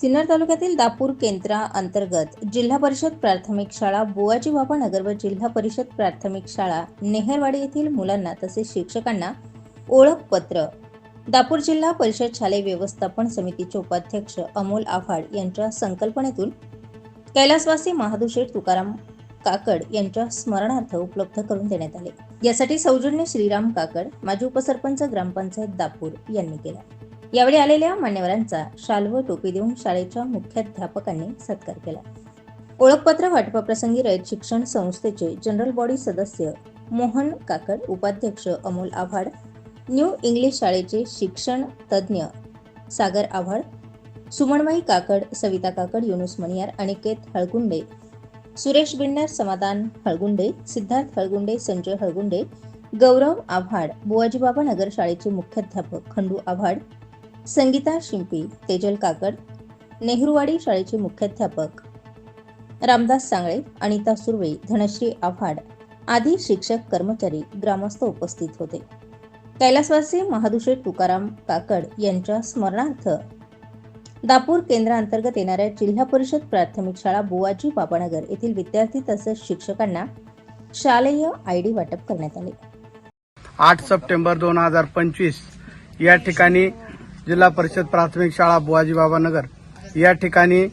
सिन्नर तालुक्यातील दापूर केंद्रा अंतर्गत जिल्हा परिषद प्राथमिक शाळा बुवाजी बाबा नगर व जिल्हा परिषद प्राथमिक शाळा नेहरवाडी येथील मुलांना तसेच शिक्षकांना ओळखपत्र दापूर जिल्हा परिषद शालेय व्यवस्थापन समितीचे उपाध्यक्ष अमोल आव्हाड यांच्या संकल्पनेतून कैलासवासी महादुशेठ तुकाराम काकड यांच्या स्मरणार्थ उपलब्ध करून देण्यात आले. यासाठी सौजन्य श्रीराम काकड माजी उपसरपंच ग्रामपंचायत दापूर यांनी केला. यावेळी आलेल्या मान्यवरांचा शाल व टोपी देऊन शाळेच्या मुख्याध्यापकांनी सत्कार केला. ओळखपत्र वाटपाप्रसंगी रयत शिक्षण संस्थेचे जनरल बॉडी सदस्य मोहन काकड उपाध्यक्ष अमोल आव्हाड न्यू इंग्लिश शाळेचे शिक्षण तज्ज्ञ सागर आव्हाड सुमनबाई काकड सविता काकड युनुस मणियार अनिकेत हळगुंडे सुरेश बिन्नर समाधान हळगुंडे सिद्धार्थ हळगुंडे संजय हळगुंडे गौरव आव्हाड बुवाजीबाबा नगर शाळेचे मुख्याध्यापक खंडू आव्हाड संगीता शिंपी तेजल काकड नेहरूवाडी शाळेचे मुख्याध्यापक रामदास सांगळे अनिता सुर्वे धनश्री आव्हाड आदी शिक्षक कर्मचारी ग्रामस्थ उपस्थित होते. कैलासवासी महादुषे तुकाराम काकड यांच्या स्मरणार्थ दापूर केंद्रांतर्गत येणाऱ्या जिल्हा परिषद प्राथमिक शाळा बुवाजी बाबानगर येथील विद्यार्थी तसेच शिक्षकांना शालेय आय डी वाटप करण्यात आले. आठ सप्टेंबर दोन हजार पंचवीस या ठिकाणी जिल्हा परिषद प्राथमिक शाळा बुवाजीबाबा नगर या ठिकाणी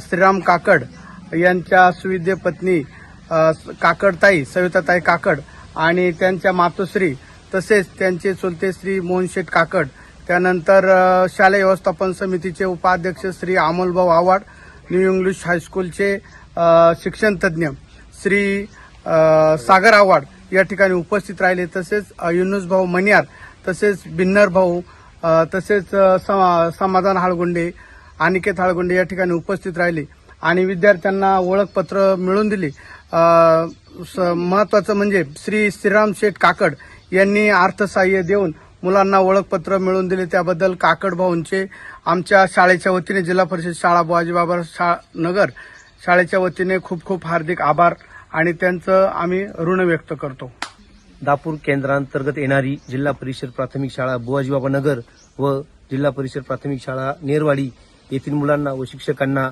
श्रीराम काकड यांच्या सुविद्य पत्नी काकडताई सविताताई काकड आणि त्यांच्या मातोश्री तसेच त्यांचे चुलते श्री मोहनशेठ काकड त्यानंतर शालेय व्यवस्थापन समितीचे उपाध्यक्ष श्री अमोलभाऊ आव्हाड न्यू इंग्लिश हायस्कूलचे अ, शिक्षणतज्ज्ञ श्री सागर आव्हाड या ठिकाणी उपस्थित राहिले. तसेच युनुसभाऊ युनुस भाऊ मनियार तसेच भिन्नर भाऊ तसेच समा- समाधान हाळगुंडे अनिकेत हाळगुंडे या ठिकाणी उपस्थित राहिले आणि विद्यार्थ्यांना ओळखपत्र मिळवून दिली. स- महत्वाचं म्हणजे श्री श्रीराम शेठ काकड यांनी अर्थसहाय्य देऊन मुलांना ओळखपत्र मिळवून दिले. त्याबद्दल काकड भाऊंचे आमच्या शाळेच्या वतीने जिल्हा परिषद शाळा बुवाजीबाबा शा नगर शाळेच्या वतीने खूप खूप हार्दिक आभार आणि त्यांचं आम्ही ऋण व्यक्त करतो. दापूर केंद्रांतर्गत येणारी जिल्हा परिषद प्राथमिक शाळा बुवाजीबाबा नगर व जिल्हा परिषद प्राथमिक शाळा नेरवाडी येथील मुलांना व शिक्षकांना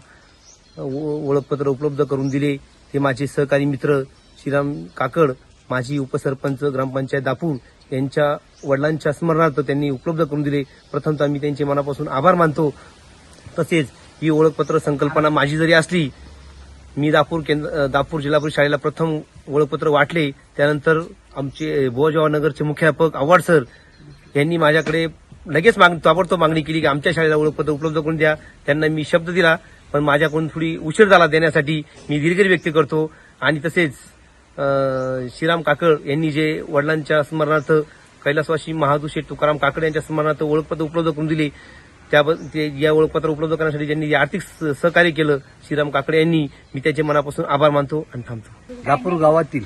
ओळखपत्र उपलब्ध करून दिले. ते माझे सहकारी मित्र श्रीराम काकड माजी उपसरपंच ग्रामपंचायत दापूर यांच्या वडिलांच्या स्मरणार्थ त्यांनी उपलब्ध करून दिले. प्रथमतः मी त्यांचे मनापासून आभार मानतो. तसेच ही ओळखपत्र संकल्पना माझी जरी असली मी दापूर केंद्र दापूर जिल्हा परिषद शाळेला प्रथम ओळखपत्र वाटले. त्यानंतर आमचे बुवाजवा नगरचे मुख्याध्यापक आव्हाड सर यांनी माझ्याकडे लगेच माग ताबडतोब मागणी केली की आमच्या शाळेला ओळखपत्र उपलब्ध करून द्या. त्यांना मी शब्द दिला पण माझ्याकडून थोडी उशीर झाला देण्यासाठी मी दिलगिरी व्यक्त करतो. आणि तसेच श्रीराम काकड यांनी जे वडिलांच्या स्मरणार्थ कैलासवासी महादुशेठ तुकाराम काकड यांच्या स्मरणार्थ ओळखपत्र उपलब्ध करून दिले त्याबद्दल ते या ओळखपत्र उपलब्ध करण्यासाठी ज्यांनी जे आर्थिक स- सहकार्य केलं श्रीराम काकडे यांनी मी त्याचे मनापासून आभार मानतो आणि थांबतो. दापूर गावातील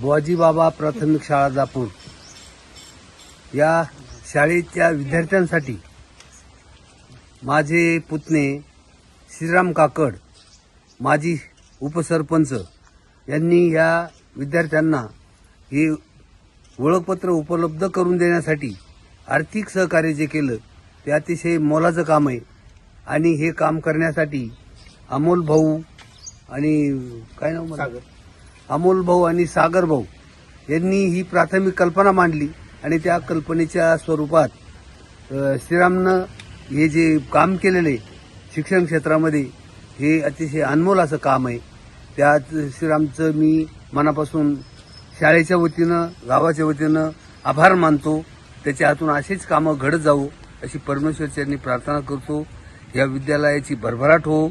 बुवाजी बाबा प्राथमिक शाळा जापूर या शाळेच्या विद्यार्थ्यांसाठी माझे पुतणे श्रीराम काकड माजी उपसरपंच यांनी या विद्यार्थ्यांना हे ओळखपत्र उपलब्ध करून देण्यासाठी आर्थिक सहकार्य जे केलं ते अतिशय मोलाचं काम आहे. आणि हे काम करण्यासाठी अमोल भाऊ आणि काय नाव सागर. अमोल भाऊ आणि सागर भाऊ यांनी ही प्राथमिक कल्पना मांडली आणि त्या कल्पनेच्या स्वरूपात श्रीरामनं हे जे काम केलेलं आहे शिक्षण क्षेत्रामध्ये हे अतिशय अनमोल असं काम आहे. त्यात श्रीरामचं मी मनापासून शाळेच्या वतीनं गावाच्या वतीनं आभार मानतो. त्याच्या हातून असेच कामं घडत जाऊ अशी परमेश्वरच्यांनी प्रार्थना करतो. या विद्यालयाची भरभराट हो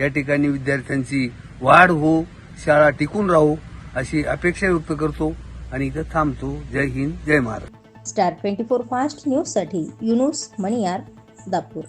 या ठिकाणी विद्यार्थ्यांची वाढ हो शाळा टिकून राहो अशी अपेक्षा व्यक्त करतो आणि इथं थांबतो. जय हिंद जय महाराज स्टार ट्वेंटी फोर फास्ट न्यूजसाठी युनुस मणियार दापूर.